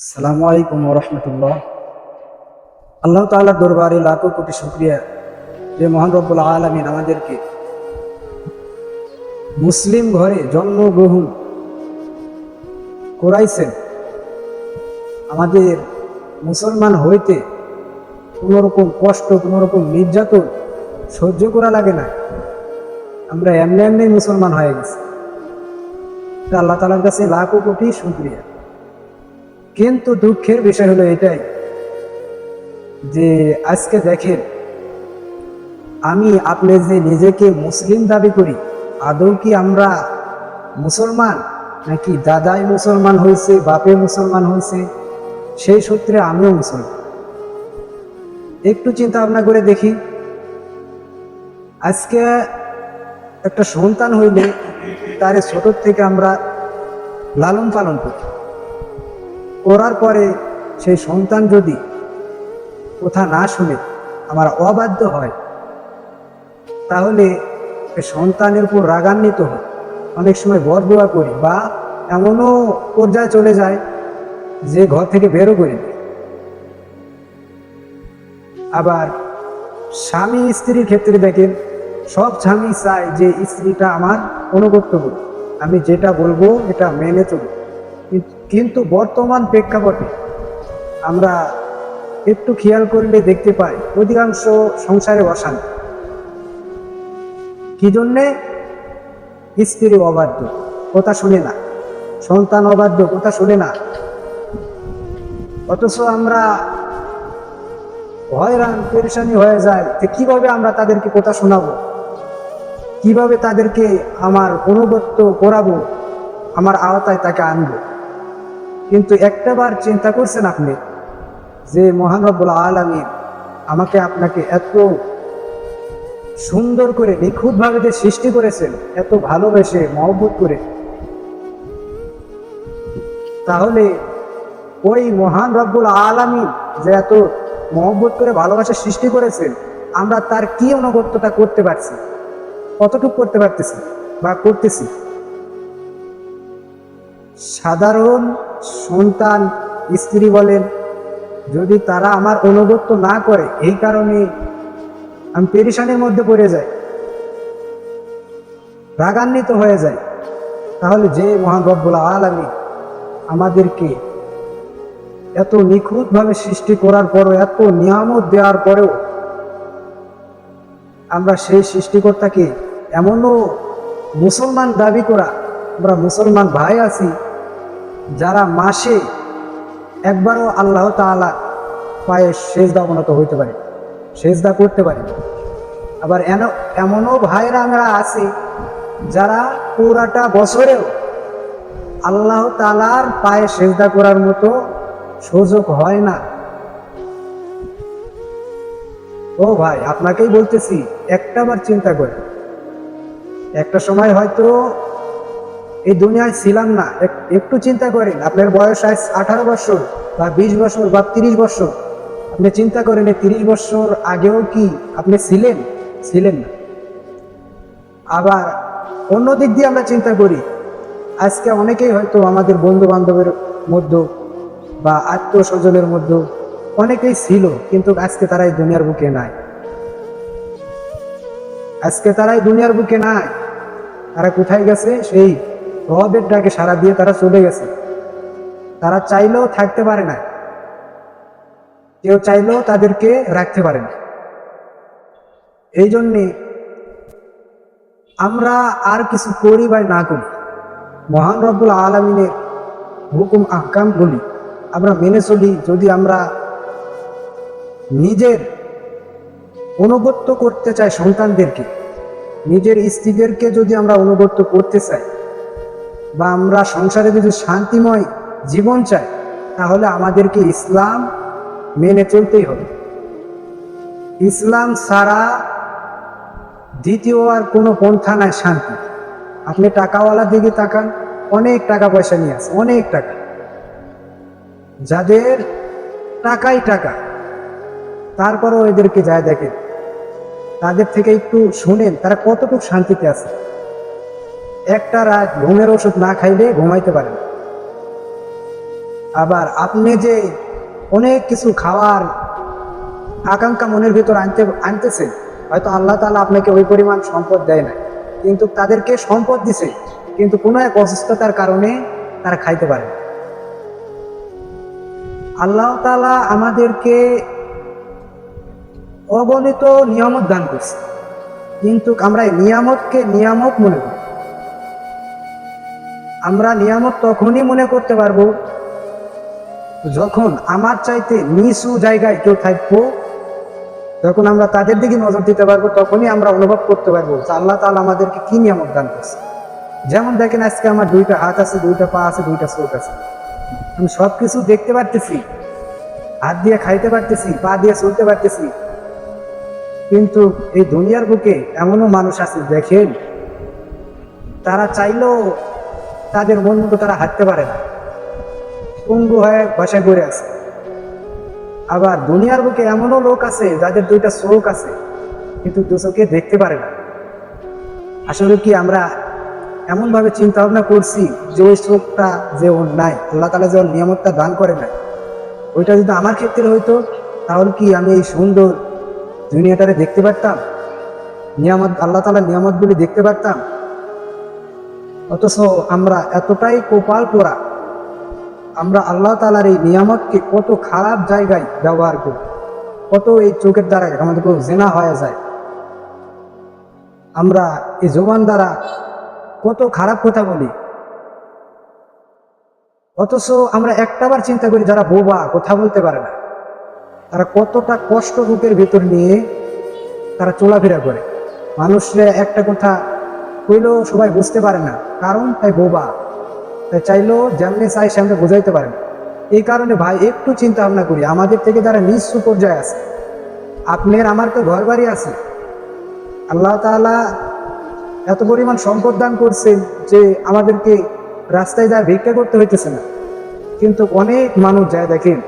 সালামু আলাইকুম রহমতুল্লাহ। আল্লাহ তাআলার দরবারে লাখো কোটি শুক্রিয়া। যে মহান রব্বুল আলমিন, আমাদেরকে মুসলিম ঘরে জন্মগ্রহণ করাইছেন। আমাদের মুসলমান হইতে কোনোরকম কষ্ট, কোনোরকম নির্যাতন সহ্য করা লাগে না। আমরা এমনি এমনি মুসলমান হয়ে গেছি। আল্লাহ তালার কাছে লাখো কোটি শুক্রিয়া। কিন্তু দুঃখের বিষয় হলো এটাই যে আজকে দেখেন, আমি আপনি যে নিজেকে মুসলিম দাবি করি, আদৌ কি আমরা মুসলমান নাকি দাদাই মুসলমান হয়েছে, বাপে মুসলমান হয়েছে, সেই সূত্রে আমিও মুসলমান। একটু চিন্তা ভাবনা করে দেখি, আজকে একটা সন্তান হইলে তার ছোট থেকে আমরা লালন পালন করি। করার পরে সেই সন্তান যদি কথা না শুনে আমার অবাধ্য হয়, তাহলে সন্তানের উপর রাগান্বিত হয়। অনেক সময় বরদোয়া করি বা এমনও পর্যায়ে চলে যায় যে ঘর থেকে বেরো করে আবার স্বামী স্ত্রীর ক্ষেত্রে দেখেন, সব স্বামী চায় যে স্ত্রীটা আমার অনুগত্য করুক। আমি যেটা বলব এটা মেনে চলুক। কিন্তু বর্তমান প্রেক্ষাপটে আমরা একটু খেয়াল করলে দেখতে পাই, অধিকাংশ সংসারে অশান্তি। কি জন্যে? স্ত্রী অবাধ্য, কথা শুনে না। সন্তান অবাধ্য, কথা শুনে না। অথচ আমরা হয়রান, পেরেশানি হয়ে যায় যে কীভাবে আমরা তাদেরকে কথা শোনাবো? কীভাবে তাদেরকে আমার অনুগত্য করাবো? আমার আওতায় তাকে আনব? কিন্তু একটাবার চিন্তা করছেন আপনি যে মহানবুল আলমী আমাকে আপনাকে এত সুন্দর করে, নিখুঁতভাবে যে সৃষ্টি করেছেন, এত ভালোবেসে, মহব্বত করে। তাহলে ওই মহান রব্বুল আলমী যে এত মহব্বত করে, ভালোবাসা সৃষ্টি করেছেন, আমরা তার কি অনুগত্যতা করতে পারছি? কতটুকু করতে পারতেছি বা করতেছি? সাধারণ সন্তান, স্ত্রী বলেন, যদি তারা আমার অনুগত্য না করে, এই কারণে আমি পেরেশানির মধ্যে পড়ে যাই, রাগান্বিত হয়ে যায় তাহলে যে মহান রব্বুল আলমী আমাদেরকে এত নিখুঁতভাবে সৃষ্টি করার পরও, এত নিয়ামত দেওয়ার পরেও আমরা সেই সৃষ্টিকর্তাকে এমনও মুসলমান দাবি করা, আমরা মুসলমান ভাই আছি যারা মাসে একবারও আল্লাহ তাআলা পায়ে সেজদা অবনত হইতে পারে, সেজদা করতে পারে। আবার এন- এমনও ভাইরা আমরা আছি যারা পুরাটা বছরেও আল্লাহ তালার পায়ে সেজদা করার মতো সুযোগ হয় না। ও ভাই, আপনাকেই বলতেছি, একটা একটাবার চিন্তা করে একটা সময় হয়তো এই দুনিয়ায় ছিলাম না। একটু চিন্তা করেন, আপনার বয়স আজ আঠারো বছর বা বিশ বছর বা তিরিশ বছর। আপনি চিন্তা করেন, এই তিরিশ বছর আগেও কি আপনি ছিলেন? ছিলেন না। আবার অন্য দিক দিয়ে আমরা চিন্তা করি, আজকে অনেকেই হয়তো আমাদের বন্ধু বান্ধবের মধ্যে বা আত্মীয় স্বজনের মধ্যে অনেকেই ছিল, কিন্তু আজকে তারা এই দুনিয়ার বুকে নাই। আজকে তারা এই দুনিয়ার বুকে নাই। তারা কোথায় গেছে? সেই রবের ডাকে সারা দিয়ে তারা চলে গেছে। তারা চাইলেও থাকতে পারে না। কেউ চাইলেও তাদেরকে রাখতে পারে না। এই জন্যে আমরা আর কিছু করি বা না করি, মহান রব্বুল আলমিনের হুকুম আহকাম বলি আমরা মেনে চলি যদি আমরা নিজের অনুগত্য করতে চাই সন্তানদেরকে, নিজের স্ত্রীদেরকে যদি আমরা অনুগত্য করতে চাই। বা আমরা সংসারে যদি শান্তিময় জীবন চাই, তাহলে আমাদেরকে ইসলাম মেনে চলতেই হবে। ইসলাম ছাড়া দ্বিতীয় আর কোনো পন্থা নাই শান্তি। আপনি টাকাওয়ালা দিকে তাকান, অনেক টাকা পয়সা নিয়ে আসে, অনেক টাকা। যাদের টাকাই টাকা, তারপরেও এদেরকে যায় দেখেন। তাদের থেকে একটু শুনেন, তারা কতটুকু শান্তিতে আছে। একটা রাত ঘুমের ওষুধ না খাইলে ঘুমাইতে পারে না। আবার আপনি যে অনেক কিছু খাওয়ার আকাঙ্ক্ষা মনের ভিতর আনতে, আনতেছেন, হয়তো আল্লাহ তালা আপনাকে ওই পরিমাণ সম্পদ দেয় না কিন্তু তাদেরকে সম্পদ দিছে, কিন্তু কোনো এক অসুস্থতার কারণে তারা খাইতে পারে আল্লাহ তালা আমাদেরকে অগণিত নিয়ামত দান করছে। কিন্তু আমরা নিয়ামতকে নিয়ামত মনে করি। আমরা নিয়ামত তখনই মনে করতে পারব যখন আমার চাইতে নিচু জায়গায় কেউ থাকব, যখন আমরা তাদের দিকে নজর দিতে পারব, তখনই আমরা অনুভব করতে পারব যে আল্লাহ তাআলা আমাদেরকে কি নিয়ামত দান করছে। যেমন দেখেন আজকে আমার দুইটা হাত আছে, দুইটা পা আছে, দুইটা চোখ আছে। আমি সব কিছু দেখতে পারতেছি, হাত দিয়ে খাইতে পারতেছি, পা দিয়ে চলতে পারতেছি। কিন্তু এই দুনিয়ার বুকে এমনও মানুষ আছে, দেখেন, তারা চাইলেও তাদের মন মতো তারা হাঁটতে পারে না। পঙ্গু হয়ে বাসায় পড়ে আছে। আবার দুনিয়ার বুকে এমনও লোক আছে যাদের দুইটা চোখ আছে, কিন্তু দু চোখে দেখতে পারে না। আসলে কি আমরা এমন ভাবে চিন্তা ভাবনা করছি যে ওই চোখটা যে ওর নাই, আল্লাহ তালা যে ওর নিয়ামতটা দান করে না ওইটা যদি আমার ক্ষেত্রে হইতো, তাহলে কি আমি এই সুন্দর দুনিয়াটারে দেখতে পারতাম? নিয়ামত, আল্লাহ তালা নিয়ামতগুলি দেখতে পারতাম? অথচ আমরা এতটাই কোপাল পোড়া। আমরা আল্লাহ তালার এই নিয়ামতকে কত খারাপ জায়গায় ব্যবহার করি। কত এই চোখের দ্বারা আমাদের কোনো জেনা হয়ে যায়। আমরা এই জবান দ্বারা কত খারাপ কথা বলি। অথচ আমরা একটাবার চিন্তা করি যারা বোবা, কথা বলতে পারে না। তারা কতটা কষ্ট বুকের ভেতর নিয়ে তারা চলাফেরা করে। মানুষরা একটা কথা কইলেও সবাই বুঝতে পারে না। কারণ তাই বোবা। তাই চাইলেও যেমনি চাই সেমনি বোঝাইতে পারে না। এই কারণে ভাই, একটু চিন্তা ভাবনা করি। আমাদের থেকে যারা নিঃস্ব পর্যায়ে আছে, আপনার আমার তো ঘর বাড়ি আছে। আল্লাহ তাআলা এত পরিমাণ সম্পদ দান করছেন যে আমাদেরকে রাস্তায় যা ভিক্ষা করতে হইতেছে না। কিন্তু অনেক মানুষ যায় দেখেন,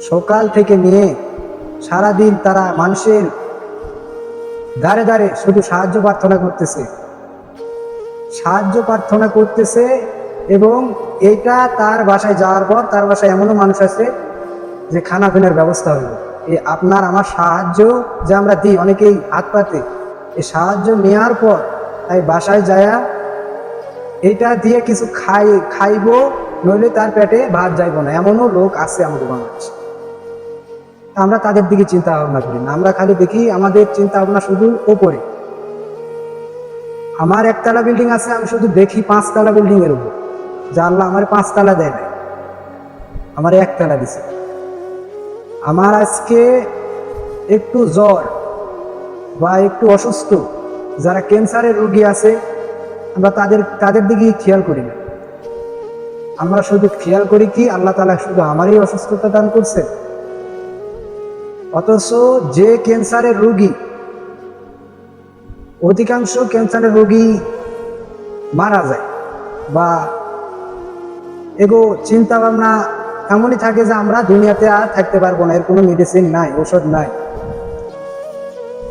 সকাল থেকে নিয়ে সারাদিন তারা মানুষের দাঁড়ে দাঁড়ে শুধু সাহায্য প্রার্থনা করতেছে। সাহায্য প্রার্থনা করতেছে এবং এটা তার বাসায় যাওয়ার পর তার বাসায় এমনও মানুষ আছে যে খানা পিনার ব্যবস্থা হইল। এই আপনার আমার সাহায্য যে আমরা দিই, অনেকেই হাত পাতে। এই সাহায্য নেওয়ার পর তাই বাসায় যায়া এটা দিয়ে কিছু খাই, খাইবো, নইলে তার পেটে ভাত যাইব না। এমনও লোক আছে আমাদের বাংলাদেশে। আমরা তাদের দিকে চিন্তা ভাবনা করি না। আমরা খালি দেখি আমাদের চিন্তা ভাবনা শুধু ওপরে। আমার একতলা বিল্ডিং আছে, আমি শুধু দেখি পাঁচতলা বিল্ডিং এর উপর। যা আল্লাহ আমার পাঁচতলা দেয় না আমার একতলা দিছে। আমার আজকে একটু জ্বর বা একটু অসুস্থ, যারা ক্যান্সারের রোগী আছে, আমরা তাদের তাদের দিকে খেয়াল করি না। আমরা শুধু খেয়াল করি কি, আল্লাহ তালা শুধু আমারই অসুস্থতা দান করছে অথচ যে ক্যান্সারের রোগী, অধিকাংশ ক্যান্সারের রোগী মারা যায় বা এগো চিন্তা ভাবনা এমনই থাকে যে আমরা দুনিয়াতে আর থাকতে পারব না, এর কোনো মেডিসিন নাই ওষুধ নাই।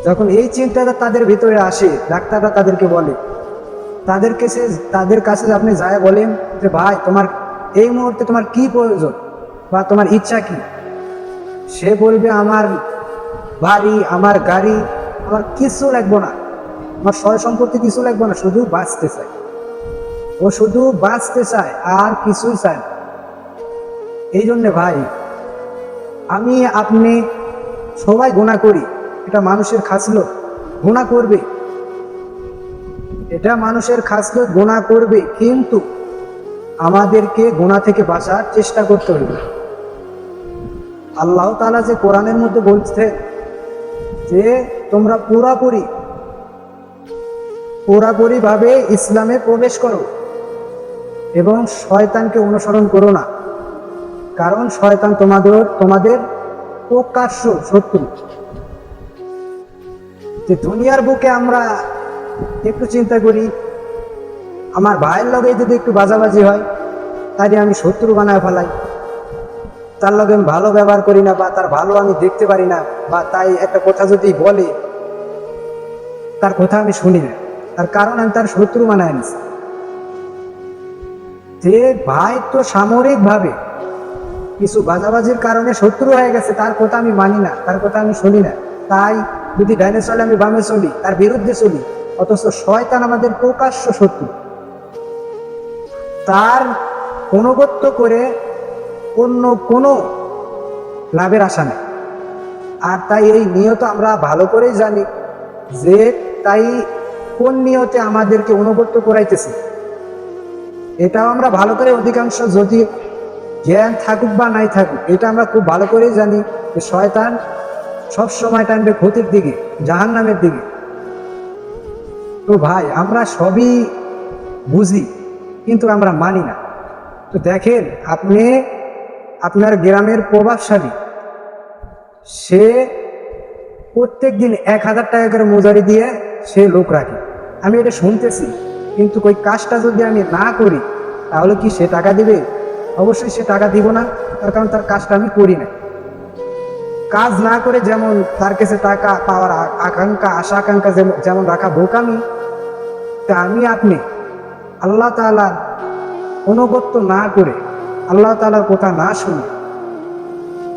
যখন এই চিন্তাটা তাদের ভিতরে আসে, ডাক্তাররা তাদেরকে বলে, তাদের কাছে তাদের কাছে আপনি যায় বলেন যে, ভাই, তোমার এই মুহূর্তে তোমার কি প্রয়োজন বা তোমার ইচ্ছা কি? সে বলবে, আমার বাড়ি, আমার গাড়ি, আমার কিছু লাগবো না। আমার সয় সম্পত্তি কিছু লাগবে না, শুধু বাঁচতে চাই। ও শুধু বাঁচতে চায়, আর কিছুই চায় না। এই জন্যে ভাই, আমি আপনি সবাই গুণা করি। এটা মানুষের খাসলত গুণা করবে। এটা মানুষের খাসলত গুণা করবে। কিন্তু আমাদেরকে গুণা থেকে বাঁচার চেষ্টা করতে হবে। আল্লাহ তালা যে কোরআনের মধ্যে বলছে যে তোমরা পুরাপুরি পুরাপুরি ভাবে ইসলামে প্রবেশ করো এবং শয়তানকে অনুসরণ করো না। কারণ শয়তান তোমাদের তোমাদের প্রকাশ্য শত্রু। যে দুনিয়ার বুকে আমরা একটু চিন্তা করি, আমার ভাইয়ের লগে যদি একটু বাজাবাজি হয় তাই আমি শত্রু বানায় ফেলাই। তার লগে আমি ভালো ব্যবহার করি না বা তার ভালো আমি দেখতে পারি না বা তাই একটা কথা যদি বলে, তার কথা আমি শুনি না। তার কারণ আমি তার শত্রু বানায় নিছি। যে ভাই তো সামরিকভাবে কিছু বাজাবাজির কারণে শত্রু হয়ে গেছে, তার কথা আমি মানি না, তার কথা আমি শুনি না। তাই যদি ডাইনে চলে আমি বামে চলি, তার বিরুদ্ধে চলি, অথচ শয়তান আমাদের প্রকাশ্য শত্রু। তার অনুগত্য করে অন্য কোনো লাভের আশা নেই। আর তাই এই নিয়ত আমরা ভালো করেই জানি যে তাই কোন নিয়তে আমাদেরকে অনুগত্য করাইতেছে। এটাও আমরা ভালো করে অধিকাংশ যদি জ্ঞান থাকুক বা নাই থাকুক, এটা আমরা খুব ভালো করেই জানি যে শয়তান সব সময় টানবে ক্ষতির দিকে জাহান নামের দিকে। তো ভাই, আমরা সবই বুঝি, কিন্তু আমরা মানি না। তো দেখেন, আপনি আপনার গ্রামের প্রভাবশালী সে প্রত্যেক দিন এক হাজার টাকা করে মজুরি দিয়ে সে লোক রাখে। আমি এটা শুনতেছি, কিন্তু ওই কাজটা যদি আমি না করি, তাহলে কি সে টাকা দিবে? অবশ্যই সে টাকা দিব না, তার কারণ তার কাজটা আমি করি না। কাজ না করে যেমন তার কাছে টাকা পাওয়ার আকাঙ্ক্ষা, আশা আকাঙ্ক্ষা যেমন- যেমন রাখা বোকামি, তা আমি আপনি আল্লাহ তালার অনুগত্য না করে আল্লাহ তালার কথা না শুনে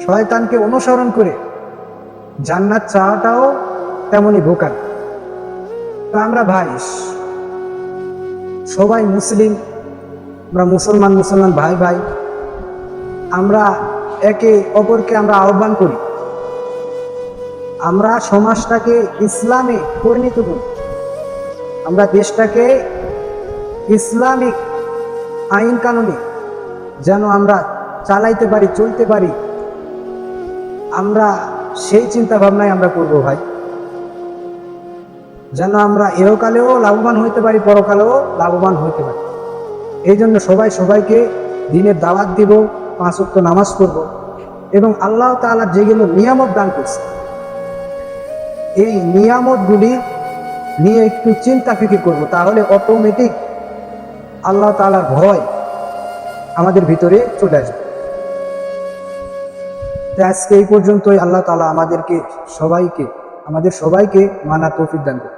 শয়তানকে অনুসরণ করে জান্নাত চাওয়াটাও তেমনই বোকামি তো আমরা ভাই সবাই মুসলিম, আমরা মুসলমান মুসলমান ভাই ভাই, আমরা একে অপরকে আমরা আহ্বান করি। আমরা সমাজটাকে ইসলামে পরিণত করি। আমরা দেশটাকে ইসলামিক আইন কানুনে যেন আমরা চালাইতে পারি, চলতে পারি। আমরা সেই চিন্তা ভাবনাই আমরা করব ভাই। যেন আমরা এহকালেও লাভবান হইতে পারি, পরকালেও লাভবান হইতে পারি। এই জন্য সবাই সবাইকে দিনের দাওয়াত দিব, পাঁচ ওয়াক্ত নামাজ পড়ব এবং আল্লাহ তাআলা যেগুলো নিয়ামত দান করছে। এই নিয়ামতগুলি নিয়ে একটু চিন্তা ফিকির করব, তাহলে অটোমেটিক আল্লাহ তাআলার ভয় আমাদের ভিতরে চলে আসবে। আজকে এই পর্যন্তই। আল্লাহ তালা আমাদেরকে সবাইকে, আমাদের সবাইকে মানা তৌফিক দান করুন